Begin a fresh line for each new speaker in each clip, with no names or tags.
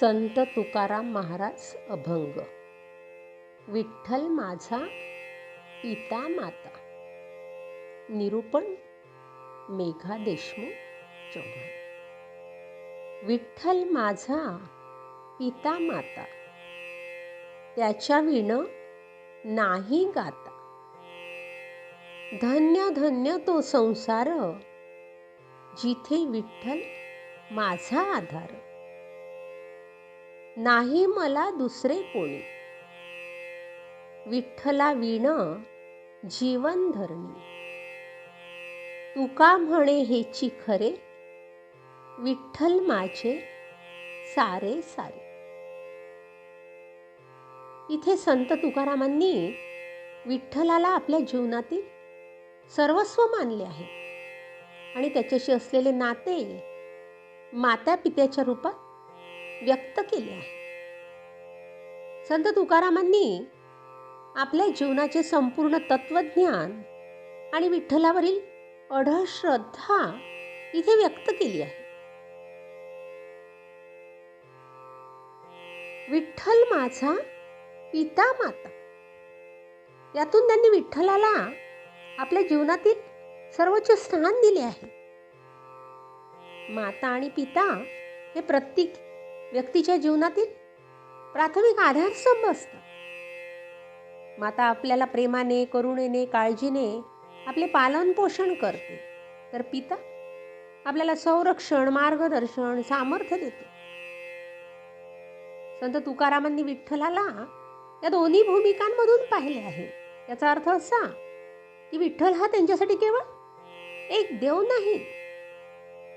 संत तुकाराम महाराज अभंग. विठ्ठल माझा पिता माता. निरूपण मेघा देशमुख चव्हाण विठ्ठल माझा पिता माता. त्याच्या विण नाही गाता. धन्य धन्य तो संसार जिथे विठ्ठल माझा आधार. नाही मला दुसरे कोणी. विठ्ठला विण जीवन धरणी तुका म्हणे हेची खरे विठ्ठल माझे सारे सारे. इथे संत तुकारामांनी विठ्ठलाला आपल्या जीवनातील सर्वस्व मानले आहे. आणि त्याच्याशी असलेले नाते माता पित्याच्या रूपात व्यक्त केले आहे. संत तुकारामांनी आपल्या जीवनाचे संपूर्ण तत्वज्ञान आणि विठ्ठलावरील अढळ श्रद्धा इथे व्यक्त केली आहे. विठ्ठल माझा पिता माता. यातून त्यांनी विठ्ठलाला आपल्या जीवनातील सर्वोच्च स्थान दिले आहे. माता आणि पिता हे प्रत्येक व्यक्तीच्या जीवनातील प्राथमिक आधारस्तंभ असतात. माता आपल्याला प्रेमाने करुणेने काळजीने आपले पालन पोषण करते. तर पिता आपल्याला संरक्षण मार्गदर्शन सामर्थ्य देते. संत तुकारामांनी विठ्ठलाला या दोन्ही भूमिकांमधून पाहिले आहे. याचा अर्थ असा की विठ्ठल हा त्यांच्यासाठी केवळ एक देव नाही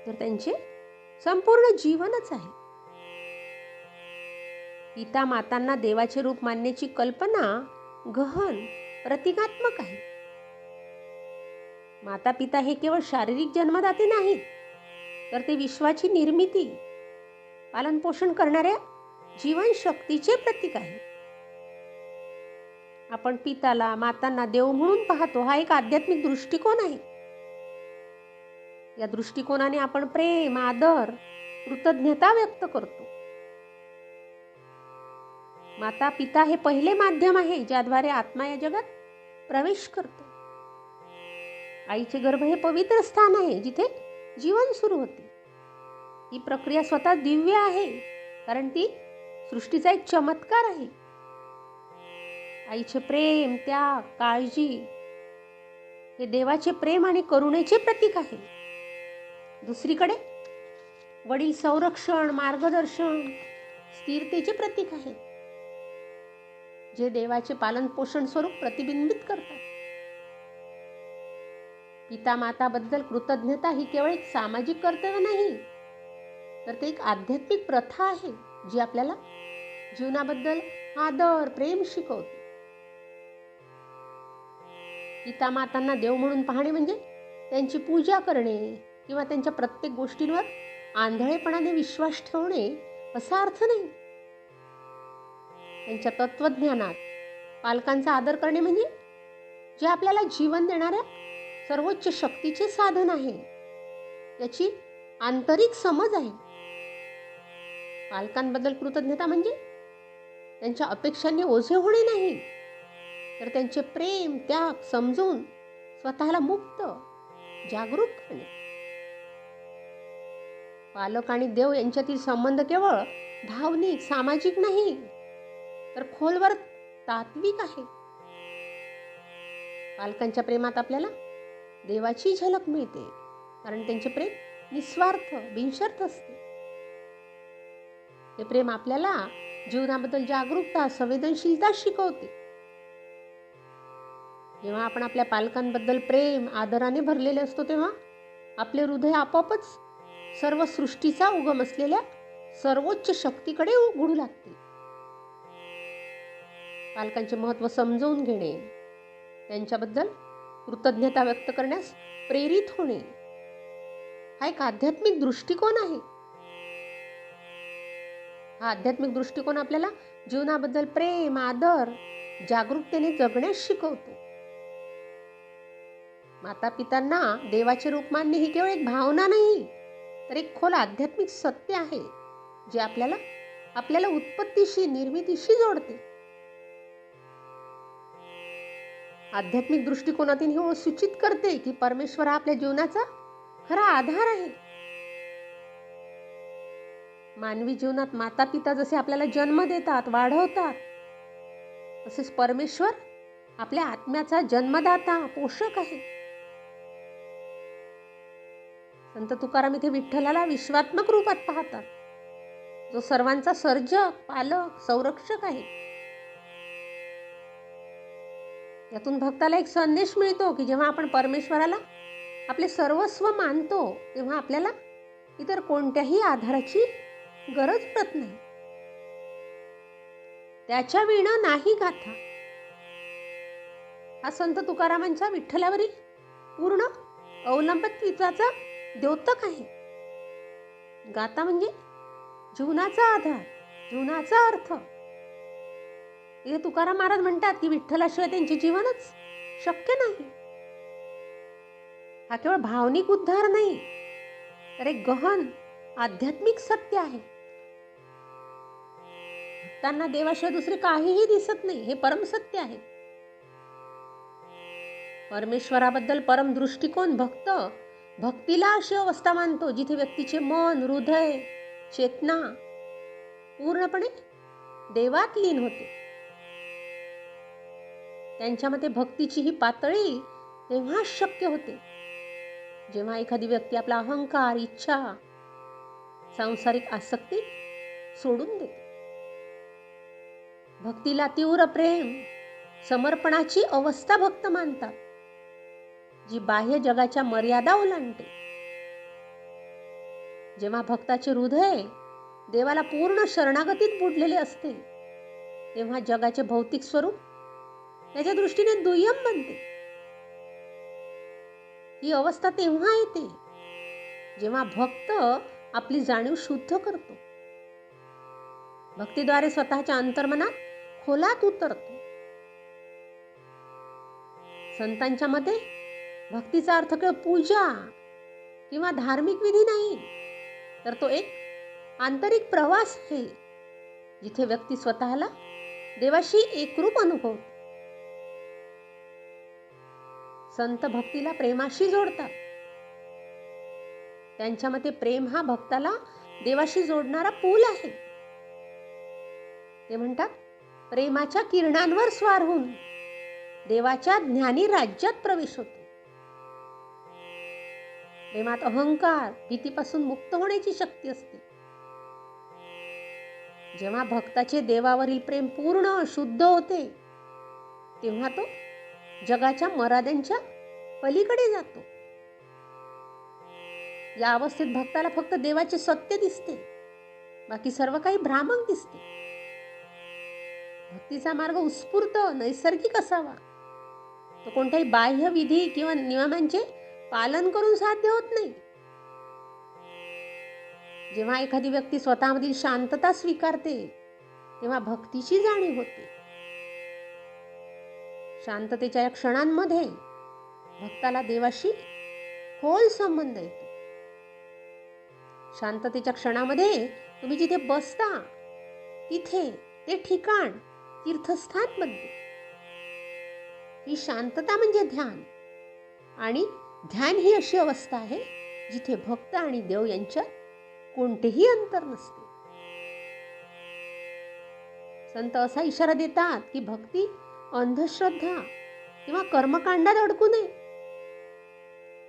तर त्यांचे संपूर्ण जीवनच आहे. पिता मातांना देवाचे रूप मानण्याची कल्पना गहन प्रतिकात्मक आहे. माता पिता हे केवळ शारीरिक जन्मदाते नाहीत तर ते विश्वाची निर्मिती पालन पोषण करणाऱ्या जीवनशक्तीचे प्रतीक आहे. आपण पिताला मातांना देव म्हणून पाहतो हा एक आध्यात्मिक दृष्टिकोन आहे. या दृष्टिकोनाने आपण प्रेम आदर कृतज्ञता व्यक्त करतो. माता पिता हे पहिले माध्यम आहे ज्याद्वारे आत्मा या जगात प्रवेश करतो. आईचे गर्भ हे पवित्र स्थान आहे जिथे जीवन सुरू होते. ही प्रक्रिया स्वतः दिव्य आहे कारण ती सृष्टीचा एक चमत्कार आहे. आईचे प्रेम त्याग काळजी हे देवाचे प्रेम आणि करुणेचे प्रतीक आहे. दुसरीकडे वडील संरक्षण मार्गदर्शन स्थिरतेचे प्रतीक आहे. जे देवाचे पालन पोषण स्वरूप प्रतिबिंबित करतात. पिता माताबद्दल कृतज्ञता ही केवळ एक सामाजिक कर्तव्य नाही तर ते एक आध्यात्मिक प्रथा आहे जी आपल्याला जीवनाबद्दल आदर प्रेम शिकवते. पिता मातांना देव म्हणून पाहणे म्हणजे त्यांची पूजा करणे किंवा त्यांच्या प्रत्येक गोष्टींवर आंधळेपणाने विश्वास ठेवणे असा अर्थ नाही. त्यांच्या तत्वज्ञानात. पालकांचा आदर करणे म्हणजे जे आपल्याला जीवन देणाऱ्या सर्वोच्च शक्तीचे साधन आहे. याची आंतरिक समज आहे. पालकांबद्दल कृतज्ञता म्हणजे त्यांच्या अपेक्षांनी ओझे होणे नाही. तर त्यांचे प्रेम त्याग समजून स्वतःला मुक्त जागरूक करणे. पालक आणि देव यांच्यातील संबंध केवळ भावनिक सामाजिक नाही. तर खोलवर तात्विक आहे. पालकांच्या प्रेमात आपल्याला देवाची झलक मिळते. कारण त्यांचे प्रेम निस्वार्थ बिनशर्त असते. हे प्रेम आपल्याला जीवनाबद्दल जागरूकता संवेदनशीलता शिकवते. जेव्हा आपण आपल्या पालकांबद्दल प्रेम आदराने भरलेले असतो तेव्हा आपले हृदय आपोआपच सर्व सृष्टीचा उगम असलेल्या सर्वोच्च शक्तीकडे उघडू लागते. पालकांचे महत्त्व समजवून घेणे त्यांच्याबद्दल कृतज्ञता व्यक्त करण्यास प्रेरित होणे. हा एक आध्यात्मिक दृष्टिकोन आहे. हा आध्यात्मिक दृष्टिकोन आपल्याला जीवनाबद्दल प्रेम आदर जागरूकतेने जगण्यास शिकवतो. माता पितांना देवाचे रूप मानणे ही केवळ एक भावना नाही तर एक खोल आध्यात्मिक सत्य आहे जे आपल्याला आपल्याला उत्पत्तीशी निर्मितीशी जोडते. आध्यात्मिक दृष्टिकोनातून हे सूचित करते की परमेश्वर हा आपल्या जीवनाचा खरा आधार आहे. मानवी जीवनात माता पिता जसे आपल्याला जन्म देतात वाढवतात तसेच परमेश्वर आपल्या आत्म्याचा जन्मदाता पोषक आहे. संत तुकाराम इथे विठ्ठलाला विश्वात्मक रूपात पाहतात. जो सर्वांचा सर्जक पालक संरक्षक आहे. यातून भक्ताला एक संदेश मिळतो की जेव्हा आपण परमेश्वराला आपले सर्वस्व मानतो तेव्हा आपल्याला इतर कोणत्याही आधाराची गरज पडत नाही. त्याच्या विणा नाही गाथा. हा संत तुकारामांच्या विठ्ठलावरील पूर्ण अवलंबित्वाचा द्योतक आहे. गाता म्हणजे जीवनाचा आधार जीवनाचा अर्थ. इथे तुकाराम महाराज म्हणतात की विठ्ठलाशिवाय त्यांचे जीवनच शक्य नाही. हा केवळ भावनिक उद्धार नाही तर एक गहन आध्यात्मिक सत्य आहे. त्यांना देवाशिवाय दुसरे काहीही दिसत नाही हे परम सत्य आहे. परमेश्वराबद्दल परम दृष्टिकोन भक्त भक्तीला अशी अवस्था मानतो जिथे व्यक्तीचे मन हृदय चेतना पूर्णपणे देवात लीन होते. त्यांच्या मते भक्तीची ही पातळी तेव्हाच शक्य होते. जेव्हा एखादी व्यक्ती आपला अहंकार इच्छा सांसारिक आसक्ती सोडून देते. भक्तीला तीव्र प्रेम समर्पणाची अवस्था भक्त मानतात जी बाह्य जगाच्या मर्यादा ओलांडते. जेव्हा भक्ताचे हृदय देवाला पूर्ण शरणागतीत बुडलेले असते तेव्हा जगाचे भौतिक स्वरूप त्याच्या दृष्टीने दुय्यम बनते. ही अवस्था तेव्हा येते जेव्हा भक्त आपली जाणीव शुद्ध करतो. भक्तीद्वारे स्वतःच्या अंतर्मनात खोलात उतरतो. संतांच्या मते भक्तीचा अर्थ केवळ पूजा किंवा धार्मिक विधी नाही तर तो एक आंतरिक प्रवास आहे जिथे व्यक्ती स्वतःला देवाशी एकरूप अनुभवतो. संत भक्तीला प्रेमाशी जोडतात. त्यांच्या मते प्रेम हा भक्ताला देवाशी जोडणारा पूल आहे. ते म्हणतात प्रेमाच्या किरणांवर स्वार होऊन देवाच्या ज्ञानी राज्यात प्रवेश होतो. प्रेमात अहंकार भीतीपासून मुक्त होण्याची शक्ती असते. जेव्हा भक्ताचे देवावरील प्रेम पूर्ण शुद्ध होते तेव्हा तो जगाच्या मर्यादांच्या पलीकडे जातो. या अवस्थेत भक्ताला फक्त देवाचे सत्य दिसते. बाकी सर्व काही भ्रामक दिसते. भक्तीचा मार्ग उत्स्फूर्त नैसर्गिक असावा. तो कोणत्याही बाह्य विधी किंवा नियमांचे पालन करून साध्य होत नाही. जेव्हा एखादी व्यक्ती स्वतःमधील शांतता स्वीकारते तेव्हा भक्तीची जाणीव होते. शांततेच्या या क्षणांमध्ये भक्ताला देवाशी खोल संबंध येतो. शांततेच्या क्षणामध्ये तुम्ही जिथे बसता तिथे ते ठिकाण तीर्थस्थान बनते. ही शांतता म्हणजे ध्यान. आणि ध्यान ही अशी अवस्था आहे जिथे भक्त आणि देव यांच्यात कोणतेही अंतर नसते. संत असा इशारा देतात की भक्ती अंधश्रद्धा किंवा कर्मकांडात अडकू नये.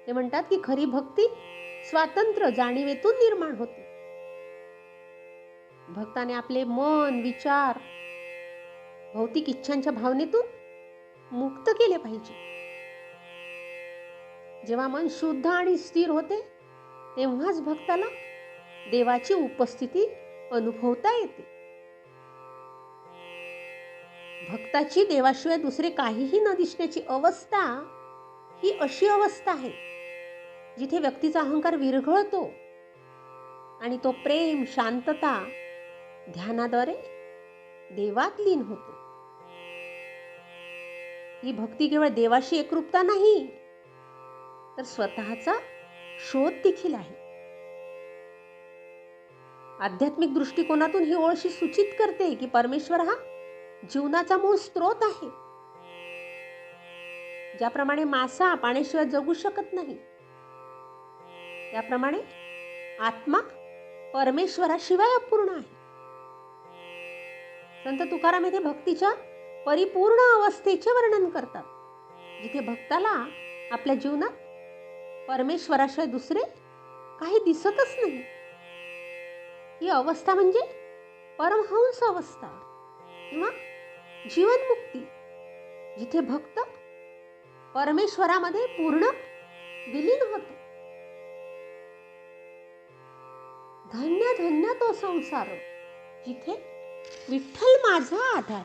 ते म्हणतात की खरी भक्ती स्वातंत्र्य जाणीवेतून निर्माण होते. भक्ताने आपले मन विचार भौतिक इच्छांच्या भावनेतून मुक्त केले पाहिजे. जेव्हा मन शुद्ध आणि स्थिर होते तेव्हाच भक्ताला देवाची उपस्थिती अनुभवता येते. भक्ताची देवाशिवाय दुसरे काहीही न दिसण्याची अवस्था ही अशी अवस्था आहे जिथे व्यक्तीचा अहंकार विरघळतो आणि तो प्रेम शांतता ध्यानाद्वारे देवात लीन होतो. ही भक्ती केवळ देवाशी एकरूपता नाही तर स्वतःचा शोध देखील आहे. आध्यात्मिक दृष्टिकोनातून ही ओळशी सूचित करते की परमेश्वर हा जीवनाचा मूळ स्रोत आहे. ज्याप्रमाणे मासा पाण्याशिवाय जगू शकत नाही त्याप्रमाणे आत्मा परमेश्वराशिवाय अपूर्ण आहे. संत तुकाराम येथे भक्तीच्या परिपूर्ण अवस्थेचे वर्णन करतात जिथे भक्ताला आपल्या जीवनात परमेश्वराशिवाय दुसरे काही दिसतच नाही. ही अवस्था म्हणजे परमहंस अवस्था किंवा जीवनमुक्ती जिथे भक्त परमेश्वरामध्ये पूर्ण विलीन होतो. धन्य धन्य तो संसार जिथे विठ्ठल माझा आधार.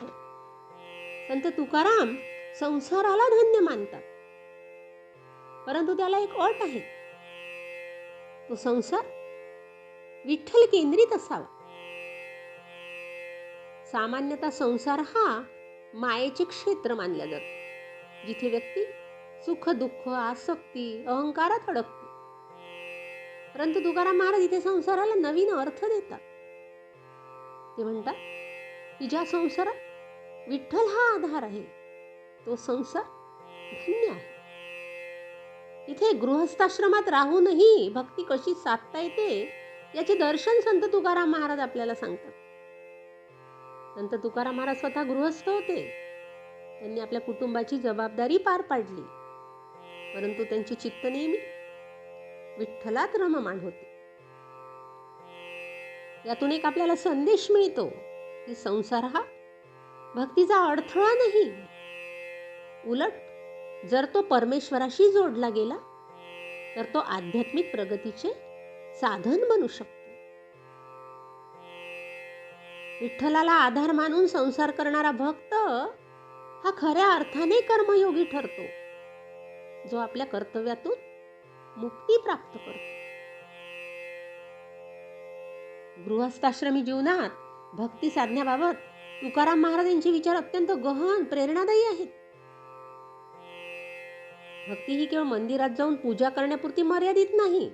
संत तुकाराम संसाराला धन्य मानतात. परंतु त्याला एक अट आहे. तो संसार विठ्ठल केंद्रित असावा. सामान्यतः संसार हा मायेचे क्षेत्र मानल्या जात. जिथे व्यक्ती सुख दुःख आसक्ती अहंकारात अडकते. परंतु तुकाराम महाराज इथे संसाराला नवीन अर्थ देतात. ते म्हणतात की ज्या संसारात विठ्ठल हा आधार आहे तो संसार धन्य आहे. इथे गृहस्थाश्रमात राहूनही भक्ती कशी साधता येते याचे दर्शन संत तुकाराम महाराज आपल्याला सांगतात. संत तुकाराम महाराज स्वतः गृहस्थ होते. त्यांनी आपल्या कुटुंबाची जबाबदारी पार पाडली. परंतु त्यांची चित्त नेहमी विठ्ठलात रममाण होते. यातून एक आपल्याला संदेश मिळतो की संसार हा भक्तीचा अडथळा नाही. उलट जर तो परमेश्वराशी जोडला गेला तर तो आध्यात्मिक प्रगतीचे साधन बनू शकतो. विठ्ठलाला आधार मानून संसार करणारा भक्त हा खऱ्या अर्थाने कर्मयोगी ठरतो. जो आपल्या कर्तव्यातून मुक्ती प्राप्त करतो. गृहस्थाश्रमी जीवनात भक्ती साधण्याबाबत तुकाराम महाराजांचे विचार अत्यंत गहन प्रेरणादायी आहेत. भक्ती ही केवळ मंदिरात जाऊन पूजा करण्यापुरती मर्यादित नाही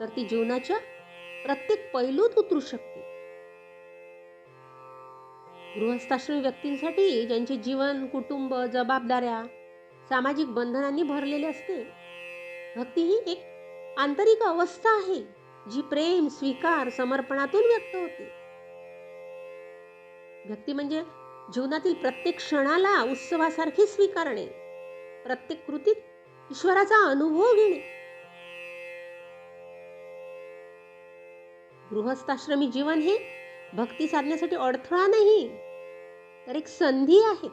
तर ती जीवनाच्या प्रत्येक पैलूत उतरू शकते. गृहस्थाश्रमी व्यक्तींसाठी ज्यांचे जीवन कुटुंब जबाबदाऱ्या सामाजिक बंधनांनी भरलेले असते. भक्ती ही एक आंतरिक अवस्था आहे जी प्रेम स्वीकार समर्पणातून व्यक्त होते. भक्ती म्हणजे जीवनातील प्रत्येक क्षणाला उत्सवासारखे स्वीकारणे प्रत्येक कृतीत ईश्वराचा अनुभव घेणे. गृहस्थाश्रमी जीवन हे भक्ती साधण्यासाठी अडथळा नाही. तर एक संधी आहे.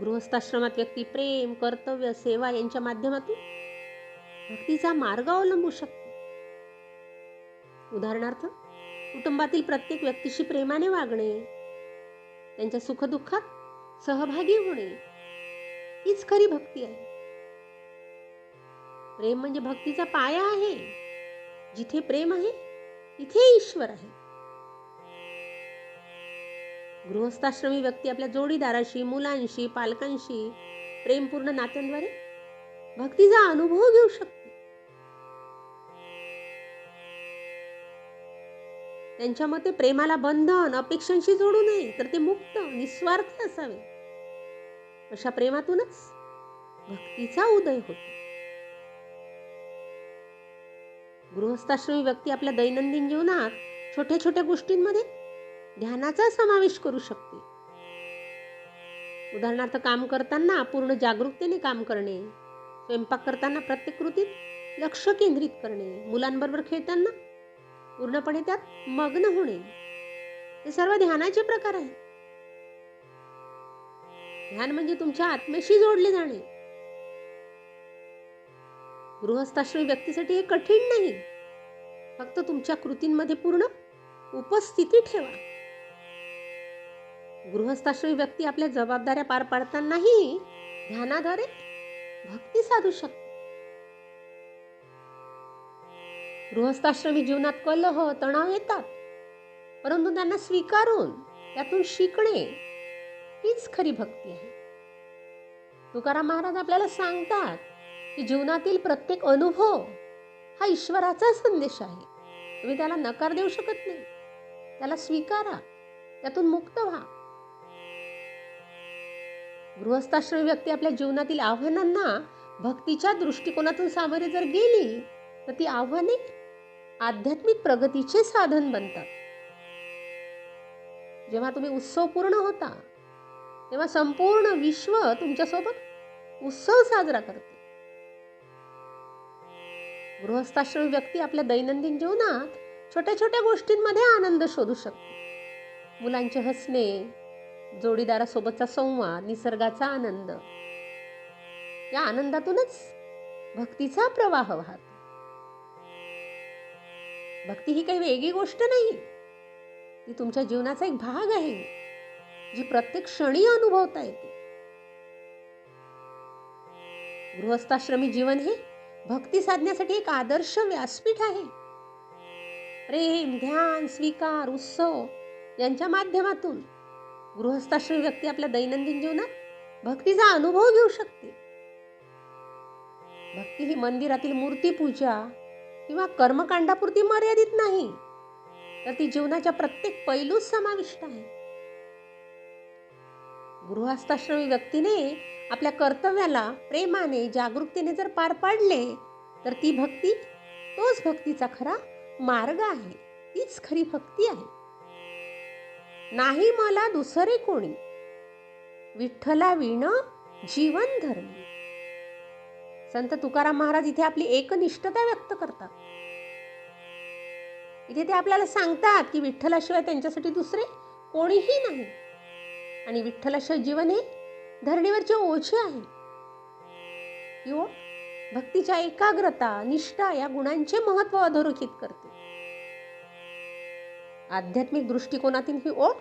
गृहस्थाश्रमात व्यक्ती प्रेम कर्तव्य सेवा यांच्या माध्यमातून भक्तीचा मार्ग अवलंबू शकते. उदाहरणार्थ कुटुंबातील प्रत्येक व्यक्तीशी प्रेमाने वागणे त्यांच्या सुखदुःखात सहभागी होणे हीच खरी भक्ती आहे. प्रेम म्हणजे भक्तीचा पाया आहे. जिथे प्रेम आहे तिथे ईश्वर आहे. गृहस्थाश्रमी व्यक्ती आपल्या जोडीदाराशी मुलांशी पालकांशी प्रेमपूर्ण नात्यांद्वारे भक्तीचा अनुभव घेऊ शकते. त्यांच्या मते प्रेमाला बंधन अपेक्षांशी जोडू नये तर ते मुक्त निस्वार्थ असावे. अशा प्रेमातूनच भक्तीचा उदय होतो. गृहस्थाश्रमी व्यक्ती आपल्या दैनंदिन जीवनात छोट्या छोट्या गोष्टींमध्ये ध्यानाचा समावेश करू शकते. उदाहरणार्थ काम करताना पूर्ण जागरूकतेने काम करणे स्वयंपाक करताना प्रत्येक कृतीत लक्ष केंद्रित करणे मुलांबरोबर खेळताना पूर्णपणे त्यात मग्न होणे हे सर्व ध्यानाचे प्रकार आहेत. ध्यान म्हणजे तुमच्या आत्म्याशी जोडले जाणे. गृहस्थाश्रमी व्यक्तीसाठी हे कठीण नाही. फक्त तुमच्या कृतींमध्ये पूर्ण उपस्थिती ठेवा. गृहस्थाश्रमी व्यक्ती आपल्या जबाबदाऱ्या पार पाडतानाही ध्यानाद्वारे भक्ती साधू शकते. गृहस्थाश्रमी जीवनात कलह तणाव येतात. परंतु त्यांना स्वीकारून त्यातून शिकणे हीच खरी भक्ती आहे. तुकाराम महाराज आपल्याला सांगतात की जीवनातील प्रत्येक अनुभव हा ईश्वराचा संदेश आहे. तुम्ही त्याला नकार देऊ शकत नाही. त्याला स्वीकारा. त्यातून मुक्त व्हा. गृहस्थाश्रमी व्यक्ती आपल्या जीवनातील आव्हानांना भक्तीच्या दृष्टिकोनातून सामोरे जर गेली तर ती आव्हाने आध्यात्मिक प्रगतीचे साधन बनतात. जेव्हा तुम्ही उत्सव पूर्ण होता तेव्हा संपूर्ण विश्व तुमच्यासोबत उत्सव साजरा करते. गृहस्थाश्रम व्यक्ती आपल्या दैनंदिन जीवनात छोट्या छोट्या गोष्टींमध्ये आनंद शोधू शकते. मुलांचे हसणे जोडीदारासोबतचा संवाद निसर्गाचा आनंद. या आनंदातूनच भक्तीचा प्रवाह वाहतो. भक्ती ही काही वेगळी गोष्ट नाही. ती तुमच्या जीवनाचा एक भाग आहे जी प्रत्येक क्षणी अनुभवता येते. गृहस्थाश्रमी जीवन हे भक्ती साधण्यासाठी एक आदर्श व्यासपीठ आहे. प्रेम ध्यान स्वीकार उत्सव यांच्या माध्यमातून गृहस्थाश्रय व्यक्ती आपल्या दैनंदिन जीवनात भक्तीचा अनुभव घेऊ शकते. भक्ती ही मंदिरातील मूर्तीपूजा किंवा कर्मकांडापुरती मर्यादित नाही तर ती जीवनाच्या प्रत्येक पैलूत समाविष्ट आहे. गृहस्थाश्रमी व्यक्तीने आपल्या कर्तव्याला प्रेमाने जागरूकतेने जर पार पाडले तर ती भक्ती तोच भक्तीचा खरा मार्ग आहे. तीच खरी भक्ती आहे. नाही मला दुसरे कोणी. विठ्ठला विण जीवन धरणी संत तुकाराम महाराज इथे आपली एकनिष्ठता व्यक्त करतात. इथे ते आपल्याला सांगतात की विठ्ठलाशिवाय त्यांच्यासाठी दुसरे कोणीही नाही. आणि विठ्ठलाशिवाय जीवन हे धरणीवरचे ओझे आहे. ही भक्तीच्या एकाग्रता निष्ठा या गुणांचे महत्त्व अधोरेखित करते. आध्यात्मिक दृष्टिकोनातील ही ओढ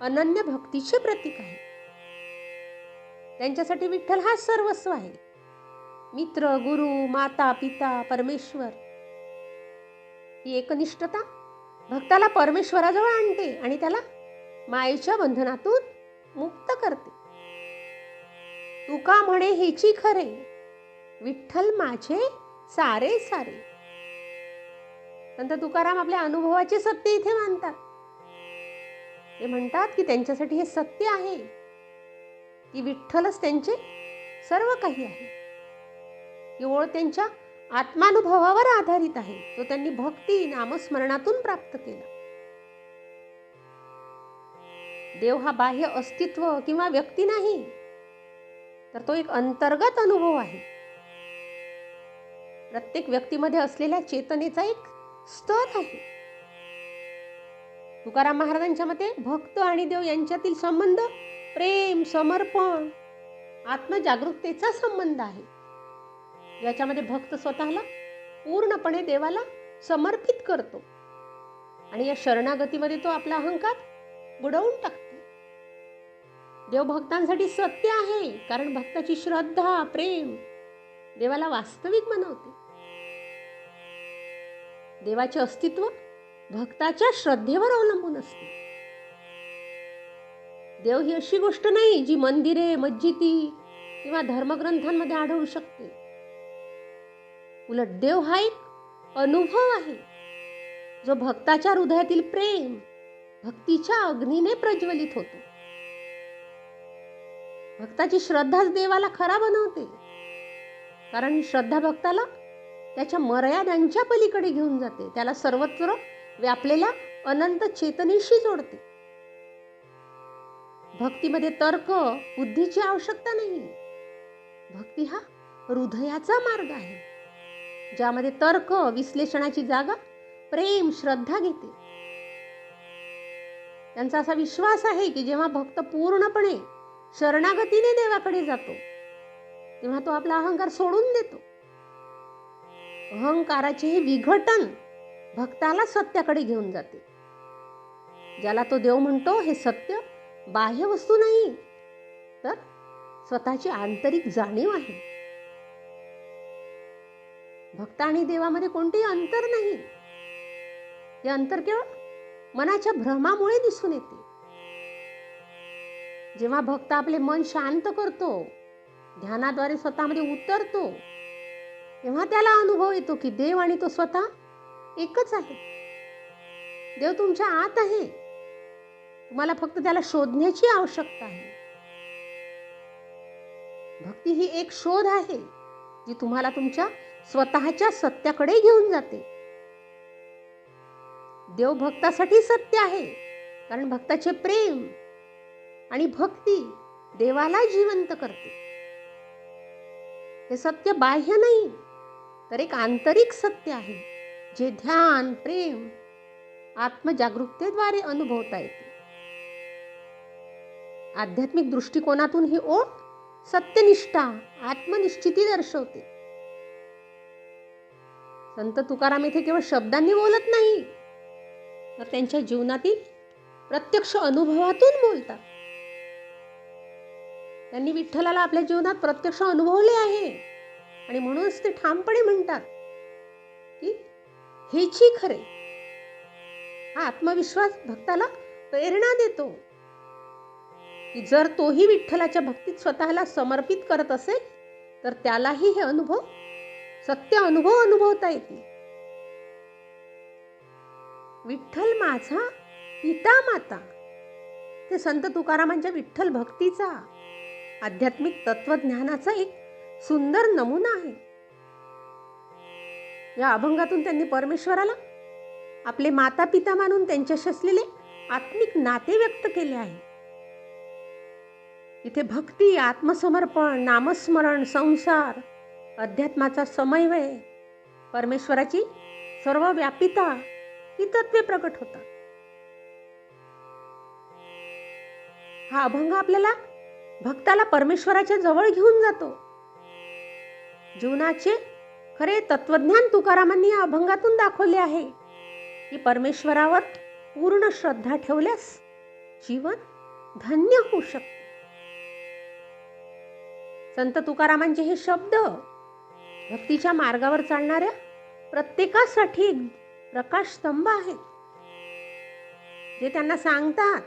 अनन्य भक्तीचे प्रतीक आहे. त्यांच्यासाठी विठ्ठल हा सर्वस्व आहे. मित्र गुरु माता पिता परमेश्वर. ही एकनिष्ठता भक्ताला परमेश्वराजवळ आणते आणि त्याला मायेच्या बंधनातून मुक्त करते. तुका म्हणे हेची खरे? विठ्ठल माझे सारे सारे. संत तुकाराम आपल्या अनुभवाचे सत्य इथे मानतात. ते म्हणतात की त्यांच्यासाठी हे सत्य आहे. की विठ्ठलच त्यांचे सर्व काही आहे. केवळ त्यांच्या आत्मानुभवावर आधारित आहे. तो त्यांनी भक्ती नामस्मरणातून प्राप्त केला. देव हा बाह्य अस्तित्व किंवा व्यक्ती नाही तर तो एक अंतर्गत अनुभव आहे. प्रत्येक व्यक्तीमध्ये असलेल्या चेतनेचा एक स्तर आहे तुकाराम महाराजांच्या मते भक्त आणि देव यांच्यातील संबंध प्रेम समर्पण आत्मजागरूकतेचा संबंध आहे. याच्यामध्ये भक्त स्वतःला पूर्णपणे देवाला समर्पित करतो. आणि या शरणागतीमध्ये तो आपला अहंकार बुडवून टाकतो. देव भक्तांसाठी सत्य आहे कारण भक्ताची श्रद्धा प्रेम देवाला वास्तविक बनवते. देवाचे अस्तित्व भक्ताच्या श्रद्धेवर अवलंबून असते. देव ही अशी गोष्ट नाही जी मंदिरे मस्जिदी किंवा धर्मग्रंथांमध्ये आढळू शकते. उलट देव हा एक अनुभव आहे जो भक्ताच्या हृदयातील प्रेम भक्तीच्या अग्नीने प्रज्वलित होतो. भक्ताची श्रद्धाच देवाला खरा बनवते कारण श्रद्धा भक्ताला त्याच्या मर्यादांच्या पलीकडे घेऊन जाते. त्याला सर्वत्र व्यापलेल्या अनंत चेतनेशी जोडते. भक्तीमध्ये तर्क बुद्धीची आवश्यकता नाही. भक्ती हा हृदयाचा मार्ग आहे. ज्यामध्ये तर्क विश्लेषणाची जागा प्रेम श्रद्धा घेते. त्यांचा असा विश्वास आहे की जेव्हा भक्त पूर्णपणे शरणागतीने देवाकडे जातो तेव्हा तो आपला अहंकार सोडून देतो. अहंकाराचे हे विघटन भक्ताला सत्याकडे घेऊन जाते. ज्याला तो देव म्हणतो हे सत्य बाह्य वस्तू नाही तर स्वतःची आंतरिक जाणीव आहे. भक्त आणि देवामध्ये कोणतेही अंतर नाही. हे अंतर केवळ मनाच्या भ्रमामुळे दिसून येते. जेव्हा भक्त आपले मन शांत करतो ध्यानाद्वारे स्वतःमध्ये उतरतो तेव्हा त्याला अनुभव येतो की देव आणि तो स्वतः एकच आहे. देव तुमच्या आत आहे. तुम्हाला फक्त त्याला शोधण्याची आवश्यकता आहे. भक्ती ही एक शोध आहे जी तुम्हाला तुमच्या स्वतःच्या सत्याकडे घेऊन जाते. देव भक्तासाठी सत्य आहे कारण भक्ताचे प्रेम आणि भक्ती देवाला जिवंत करते. हे सत्य बाह्य नाही तर एक आंतरिक सत्य आहे जे ध्यान प्रेम आत्मजागरूकतेद्वारे अनुभवता येते. आध्यात्मिक दृष्टिकोनातून ही ओठ सत्यनिष्ठा आत्मनिश्चिती दर्शवते. संत तुकाराम इथे केवळ शब्दांनी बोलत नाही तर त्यांच्या जीवनातील प्रत्यक्ष अनुभवातून बोलतात. त्यांनी विठ्ठलाला आपल्या जीवनात प्रत्यक्ष अनुभवले आहे. आणि म्हणूनच ते ठामपणे म्हणतात की हेची खरे. हा आत्मविश्वास भक्ताला प्रेरणा देतो. की जर तोही विठ्ठलाच्या भक्तीत स्वतःला समर्पित करत असेल तर त्यालाही हे अनुभव सत्य अनुभव अनुभवता येतील. विठ्ठल माझा पिता माता. ते संत तुकारामांच्या विठ्ठल भक्तीचा आध्यात्मिक तत्वज्ञानाचा एक सुंदर नमुना आहे. या अभंगातून त्यांनी परमेश्वराला आपले माता पिता मानून त्यांच्याशी असलेले आत्मिक नाते व्यक्त केले आहे. इथे भक्ती आत्मसमर्पण नामस्मरण संसार अध्यात्माचा समन्वय परमेश्वराची सर्व व्यापिता ही तत्वे प्रकट होतात. हा अभंग आपल्याला भक्ताला परमेश्वराच्या जवळ घेऊन जातो. जीवनाचे खरे तत्वज्ञान तुकारामांनी या अभंगातून दाखवले आहे. की परमेश्वरावर पूर्ण श्रद्धा ठेवल्यास जीवन धन्य होऊ शकते. संत तुकारामांचे हे शब्द भक्तीच्या मार्गावर चालणाऱ्या प्रत्येकासाठी प्रकाश स्तंभ आहेत. जे त्यांना सांगतात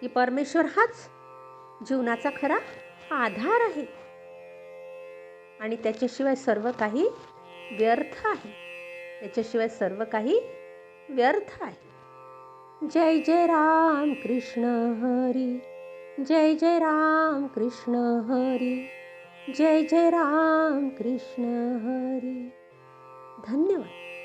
की परमेश्वर हाच जीवनाचा खरा आधार आहे. आणि त्याच्याशिवाय सर्व काही व्यर्थ आहे. त्याच्याशिवाय सर्व काही व्यर्थ आहे. जय जय राम कृष्ण हरी. जय जय राम कृष्ण हरी. जय जय राम कृष्ण हरी. धन्यवाद.